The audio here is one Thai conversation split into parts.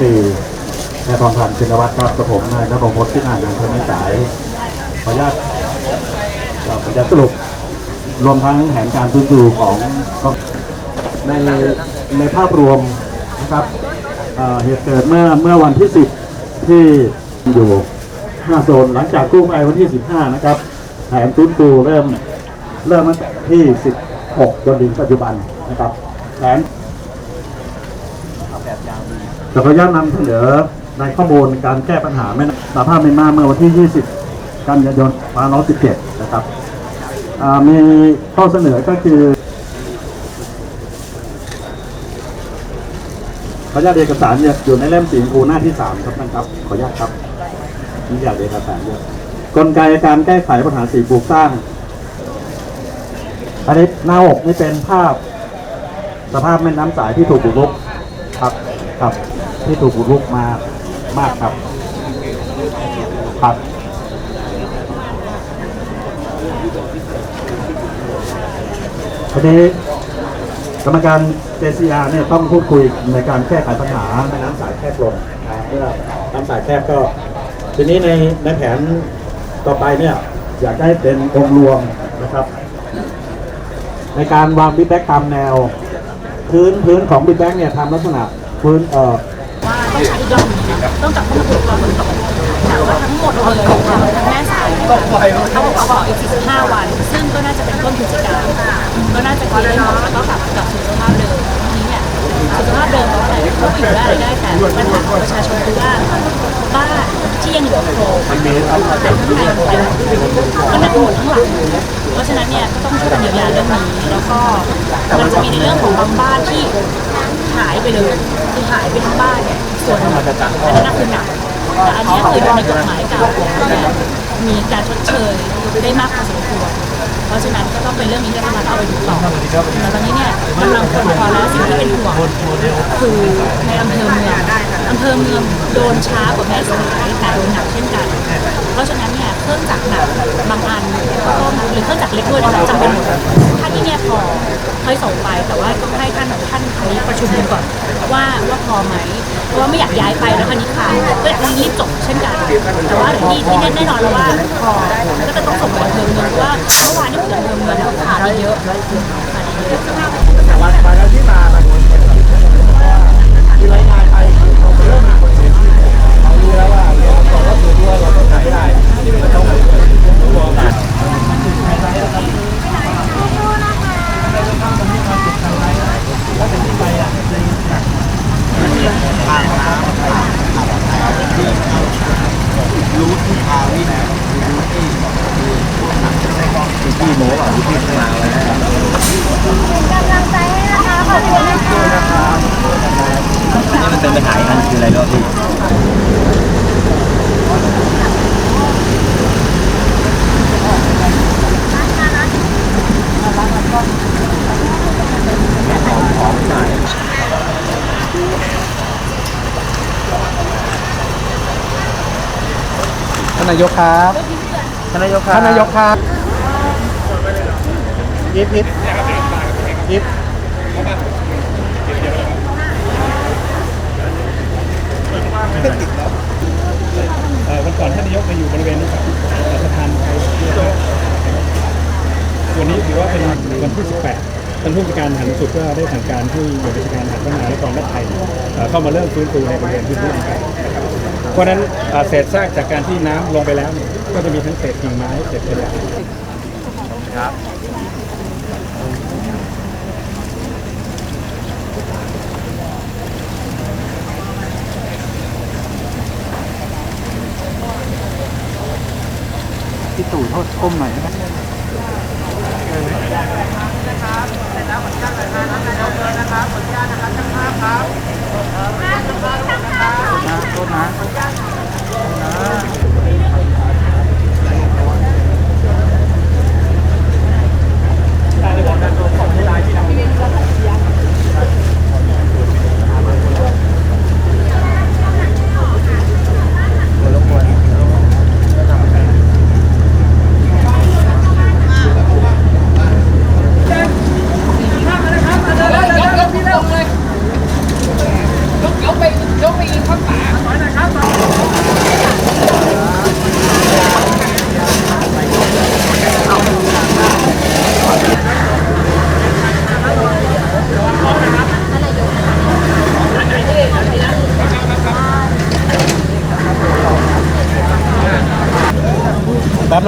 ตรีนายทองพันธ์ชินวัตรครับกับผมนายนรงพจน์ที่อ่านงานเพื่อไม่สาย ขออนุญาตเราขออนุญาตสรุป รวมทั้งแผนการฟื้นฟูของในในภาพรวมนะครับเอ่อเหตุเกิดเมื่อเมื่อวันที่ 10 ที่อยู่5โซนหลังจากกู้ภัยวันที่ 15 นะครับแผนฟื้นฟูเริ่มเริ่มตั้งแต่ที่ 16 จนถึงปัจจุบันนะครับแผน แต่ขออนุญาตนำเสนอในข้อมูลการแก้ปัญหาแม่น้ำสาภาพเมียนมาเมื่อวันที่ 20 กันยายน2517 นะครับอ่ามีข้อเสนอก็คือขออนุญาตเอกสารอยู่ในเล่มสีชมพูหน้าที่ 3 ครับท่านครับ ขออนุญาตครับนี่อยากเอกสารเยอะกลไกการแก้ไขปัญหาสีปลูกสร้าง อันนี้หน้าอกนี่เป็นภาพ สภาพแม่น้ำสายที่ถูกบุกรุกครับครับ ที่ถูกบุกรุกมามากครับครับทีนี้กรรมการ JCR เนี่ยต้องพูดคุยในการแก้ไขปัญหาแม่น้ำสายแคบลงนะเมื่อน้ำสายแคบก็ ทีนี้ในในแผนต่อไปเนี่ยอยากให้เป็นองค์รวมนะครับ ในการวางบิ๊กแบ็กตามแนว พื้นพื้นของบิ๊กแบ็กเนี่ยทำลักษณะพื้นเอ่อ ต้องใช้อีกรอบหนึงนะต้องกลับเข้ามาตรวจรอบนตกแต่ว่าทั้งหมดเลยทั้งแม่สายเขาบอกว่าขออีก45วัน ซึ่งก็น่าจะเป็นต้นพฤศจิกาก็น่าจะเคลียร์ได้หมดแล้วก็กลับกลับสู่สภาพเดิมทีนี้เนี่ยสภาพเดิมเพราะอะไรเขาอยู่ได้อะไรได้แต่ปัญหาของประชาชนคือว่าบ้านที่ยังเหลือโครงแต่ข้างในหมดแล้วก็น่าจะหมดทั้งหลังเพราะฉะนั้นเนี่ยก็ต้องช่วยกันเยียวยาเรื่องนี้แล้วก็มันจะมีในเรื่องของบางบ้านที่หายไปเลยคือหายไปทั้งบ้านเนี่ย ส่วนนึ่งอันนั้นคือหนักแต่อันนี้คือในกฎหมายเก่าเนี่ยมีการชดเชยได้มากพอสมควรเพราะฉะนั้นก็ต้องเป็นเรื่องนี้ที่รัฐบาลเอาไปดูต่อแต่ตอนนี้เนี่ยกำลังคนพอแล้วสิ่งที่เป็นห่วงคือในอำเภอเมืองอำเภอเมืองโดนช้ากว่าแม่สายแต่โดนหนักเช่นกัน เพราะฉะนั้นเนี่ยเครื่องจักรหนักบางอันก็หรือเครื่องจักรเล็กด้วยนะจำเป็นหมด เนี่ยพอค่อยส่งไปแต่ว่าต้องให้ท่านท่านอันนี้ประชุมกันก่อนว่าว่าพอไหมเพราะว่าไม่อยากย้ายไปแล้วคันนี้ขาดก็อยากให้รีบจบเช่นกัน แต่ว่าที่ที่แน่นอนแล้วว่าพอก็จะต้องส่งไปเพิ่มเงเพราะว่าเมื่อวานนี่ผมอำเภอเงินแล้วขาดอีกเยอะขา ดอีกเยอะนี่มันเป็นปัญหาอีกอันคืออะไรก็พี่ท่านนายกครับ ท่านนายกครับ ท่านนายกครับ ยิบยิบยิบเออวันก่อนท่านนายกมาอยู่บริเวณนี้ครับสะพานวันนี้ถือว่าเป็นวันที่ 18ท่านผู้จัดการหารสุดก็ได้สั่งการให้หน่วยราชการหารพัฒนาและกองทัพไทยเข้ามาเริ่มฟื้นฟูในบริเวณพื้นที่ต่าวนะครับเพราะนั้นเศษซากจากการที่น้ำลงไปแล้ว ก็จะมีทั้งเศษกิ่งไม้เศษขยะพี่ ตู่โทษก้มหน่อยนะโท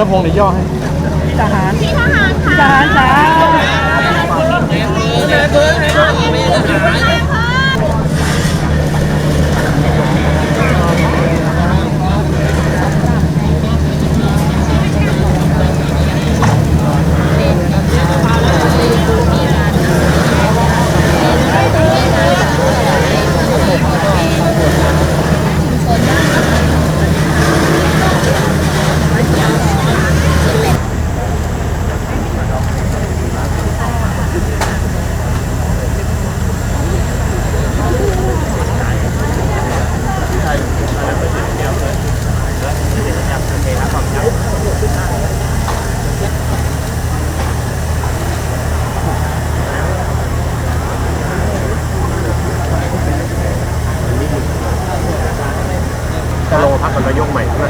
พงเดี๋ยวย่อให้ทหาร พี่ทหารค่ะทหารจ้า จะลงพักกับนายกใหม่ใช่ไหม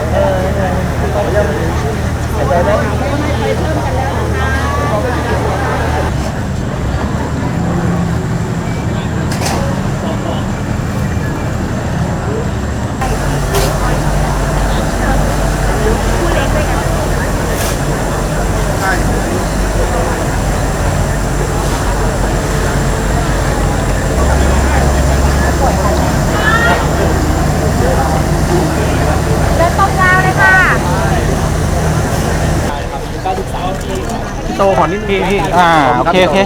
พี่อนนิดนึงพี่อ่าโอเคโอเค